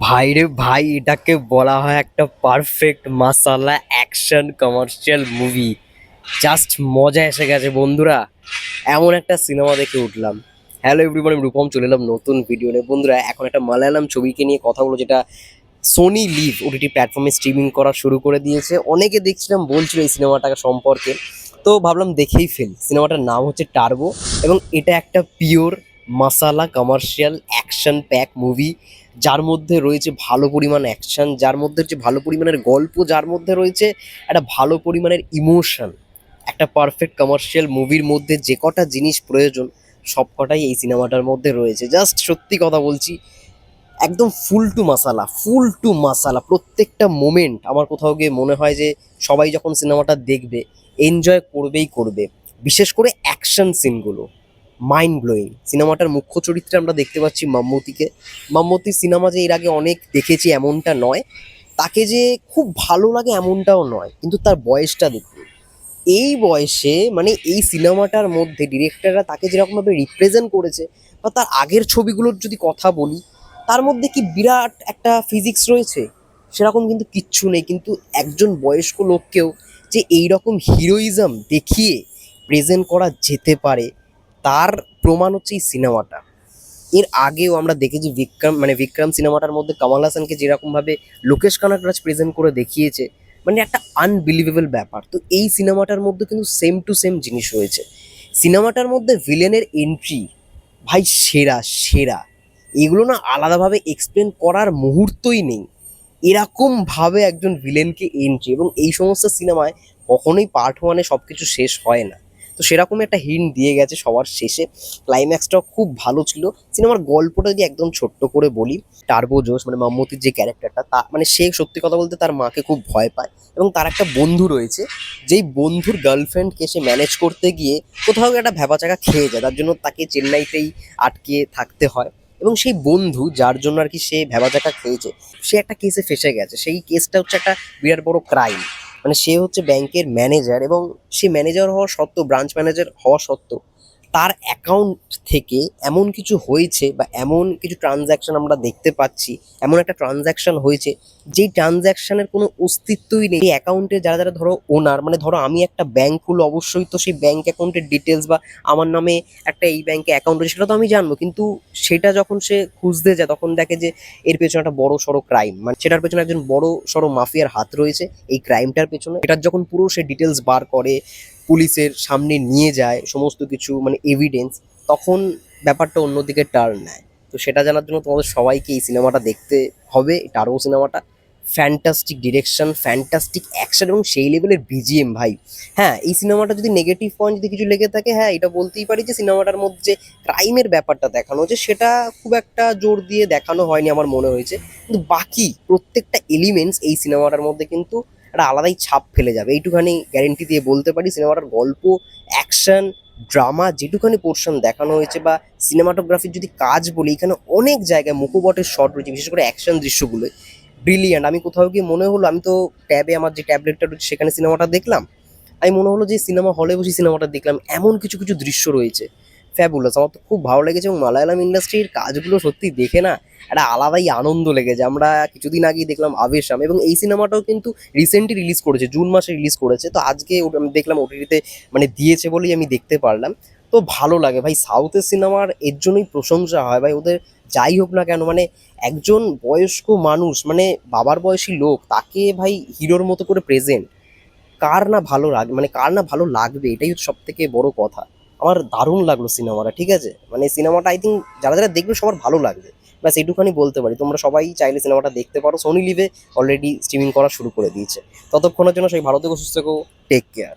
ভাইরে ভাই, এটাকে বলা হয় একটা পারফেক্ট মাসালা অ্যাকশন কমার্শিয়াল মুভি জাস্ট মজা এসে গেছে বন্ধুরা। এমন একটা সিনেমা দেখে উঠলাম। হ্যালো এভরিবন আমি রূপম, চলে এলাম নতুন ভিডিও নিয়ে। বন্ধুরা, এখন একটা মালায়ালাম ছবিকে নিয়ে কথা বলো যেটা সোনি লিভ ওটিটি প্ল্যাটফর্মে স্ট্রিমিং করা শুরু করে দিয়েছে। অনেকে দেখছিলাম বলছিল এই সিনেমাটা সম্পর্কে। তো ভাবলাম দেখেই ফেল। সিনেমাটার নাম হচ্ছে টার্বো এবং এটা একটা পিওর মাসালা কমার্শিয়াল অ্যাকশন প্যাক মুভি যার মধ্যে রয়েছে ভালো পরিমাণ অ্যাকশন যার মধ্যে হচ্ছে ভালো পরিমাণের গল্প, যার মধ্যে রয়েছে একটা ভালো পরিমাণের ইমোশন একটা পারফেক্ট কমার্শিয়াল মুভির মধ্যে যে কটা জিনিস প্রয়োজন, সব কটাই এই সিনেমাটার মধ্যে রয়েছে। জাস্ট সত্যি কথা বলছি, একদম ফুল টু মাসালা ফুল টু মাসালা প্রত্যেকটা মোমেন্ট আমার কোথাও গিয়ে মনে হয় যে সবাই যখন সিনেমাটা দেখবে এনজয় করবেই করবে। বিশেষ করে অ্যাকশন সিনগুলো মাইন্ড ব্লোয়িং সিনেমাটার মুখ্য চরিত্রে আমরা দেখতে পাচ্ছি মাম্মতিকে। মাম্মতি সিনেমা যে এর আগে অনেক দেখেছি এমনটা নয়। তাকে যে খুব ভালো লাগে এমনটাও নয়, কিন্তু তার বয়সটা দেখুন। এই বয়সে মানে এই সিনেমাটার মধ্যে ডিরেক্টররা তাকে যেরকমভাবে রিপ্রেজেন্ট করেছে, বা তার আগের ছবিগুলোর যদি কথা বলি, তার মধ্যে কি বিরাট একটা ফিজিক্স রয়েছে? সেরকম কিন্তু কিচ্ছু নেই। কিন্তু একজন বয়স্ক লোককেও যে এইরকম হিরোইজম দেখিয়ে প্রেজেন্ট করা যেতে পারে তার প্রমাণ হচ্ছে এই সিনেমাটা। এর আগেও আমরা দেখেছি বিক্রম মানে বিক্রম সিনেমাটার মধ্যে কামাল হাসানকে যেরকমভাবে লোকেশ কানাকরাজ প্রেজেন্ট করে দেখিয়েছে মানে একটা আনবিলিভেবল ব্যাপার। তো এই সিনেমাটার মধ্যে কিন্তু সেম টু সেম জিনিস রয়েছে। সিনেমাটার মধ্যে ভিলেনের এন্ট্রি ভাই সেরা সেরা। এগুলো না আলাদাভাবে এক্সপ্লেন করার মুহূর্তই নেই। এরকমভাবে একজন ভিলেনকে এন্ট্রি এবং এই সমস্ত সিনেমায় কখনোই পার্ট ওয়ানে সব কিছু শেষ হয় না। তো সেরকম একটা হিন্ট দিয়ে গেছে সবার শেষে। ক্লাইম্যাক্সটাও খুব ভালো ছিল। সিনেমার গল্পটা যদি একদম ছোট্ট করে বলি টার্বো জোশ মানে মাম্মতির যে ক্যারেক্টারটা তা মানে সে সত্যি কথা বলতে তার মাকে খুব ভয় পায় এবং তার একটা বন্ধু রয়েছে, যেই বন্ধুর গার্লফ্রেন্ডকে সে ম্যানেজ করতে গিয়ে কোথাও একটা ভ্যাবাচাকা খেয়ে যায়, তার জন্য তাকে চেন্নাইতেই আটকে থাকতে হয়। এবং সেই বন্ধু, যার জন্য আর কি সে ভ্যাবাচাকা খেয়েছে, সে একটা কেসে ফেসে গেছে। সেই কেসটা হচ্ছে একটা বিরাট বড় ক্রাইম মানে সে হচ্ছে ব্যাংকের ম্যানেজার এবং সে ম্যানেজার হওয়া সত্ত্বেও ব্রাঞ্চ ম্যানেজার হওয়া সত্ত্বেও তার অ্যাকাউন্ট থেকে এমন কিছু হয়েছে বা এমন কিছু ট্রানজ্যাকশন আমরা দেখতে পাচ্ছি, এমন একটা ট্রানজ্যাকশন হয়েছে, যেই ট্রানজ্যাকশানের কোনো অস্তিত্বই নেই। অ্যাকাউন্টে যারা যারা ধরো ওনার মানে ধরো আমি একটা ব্যাঙ্ক খুলো, অবশ্যই তো সেই ব্যাঙ্ক অ্যাকাউন্টের ডিটেলস বা আমার নামে একটা এই ব্যাঙ্কে অ্যাকাউন্ট রয়েছে, সেটা তো আমি জানব। কিন্তু সেটা যখন সে খুঁজতে যায়, তখন দেখে যে এর পেছনে একটা বড় সড়ো ক্রাইম মানে সেটার পেছনে একজন বড় সড়ো মাফিয়ার হাত রয়েছে, এই ক্রাইমটার পেছনে। এটার যখন পুরো সে ডিটেলস বার করে পুলিশের সামনে নিয়ে যায়, সমস্ত কিছু মানে এভিডেন্স তখন ব্যাপারটা অন্যদিকে টার্ন নেয়। তো সেটা জানার জন্য তোমাদের সবাইকে এই সিনেমাটা দেখতে হবে টারো সিনেমাটা। ফ্যান্টাস্টিক ডিরেকশন ফ্যান্টাস্টিক অ্যাকশন এবং সেই লেভেলের বিজিএম ভাই। হ্যাঁ এই সিনেমাটা যদি নেগেটিভ পয়েন্ট যদি কিছু লেগে থাকে হ্যাঁ এটা বলতেই পারি যে সিনেমাটার মধ্যে যে ক্রাইমের ব্যাপারটা দেখানো হয়েছে, সেটা খুব একটা জোর দিয়ে দেখানো হয়নি আমার মনে হয়েছে। কিন্তু বাকি প্রত্যেকটা এলিমেন্টস এই সিনেমাটার মধ্যে কিন্তু একটা আলাদাই ছাপ ফেলে যাবে। এইটুখানি গ্যারেন্টি দিয়ে বলতে পারি সিনেমাটার গল্প অ্যাকশন ড্রামা যেটুখানি পোর্শন দেখানো হয়েছে বা সিনেমাটোগ্রাফির যদি কাজ বলি, এখানে অনেক জায়গায় মুখোবটের শট রয়েছে, বিশেষ করে অ্যাকশন দৃশ্যগুলোয় ব্রিলিয়ান্ট আমি কোথাও গিয়ে মনে হলো, আমি তো ট্যাবে আমার যে ট্যাবলেটটা রয়েছে, সেখানে সিনেমাটা দেখলাম। আমি মনে হলো যে সিনেমা হলে বসে সিনেমাটা দেখলাম, এমন কিছু কিছু দৃশ্য রয়েছে। ফ্যাবুলাস আমার তো খুব ভালো লেগেছে এবং মালায়ালাম ইন্ডাস্ট্রির কাজগুলো সত্যি দেখে না একটা আলাদাই আনন্দ লেগেছে। আমরা কিছুদিন আগেই দেখলাম আবেশাম এবং এই সিনেমাটাও কিন্তু রিসেন্টলি রিলিজ করেছে, জুন মাসে রিলিজ করেছে। তো আজকে আমি দেখলাম, ওটিটিতে মানে দিয়েছে বলেই আমি দেখতে পারলাম। তো ভালো লাগে ভাই সাউথের সিনেমার এর জন্যই প্রশংসা হয় ভাই। ওদের যাই হোক না কেন মানে একজন বয়স্ক মানুষ মানে বাবার বয়সী লোক, তাকে ভাই হিরোর মতো করে প্রেজেন্ট কার না ভালো লাগ মানে কার না ভালো লাগবে, এটাই হচ্ছে সব থেকে বড় কথা। আমার দারুণ লাগল সিনেমাটা, ঠিক আছে? মানে সিনেমাটা আই থিঙ্ক যারা যারা দেখবে সবার ভালো লাগবে। ব্যাস, এইটুখানি বলতে পারি। তোমরা সবাই চাইলে সিনেমাটা দেখতে পারো। সোনি লিভে অলরেডি স্ট্রিমিং করা শুরু করে দিয়েছে। ততক্ষণের জন্য সেই ভালো থেকো, সুস্থ টেক কেয়ার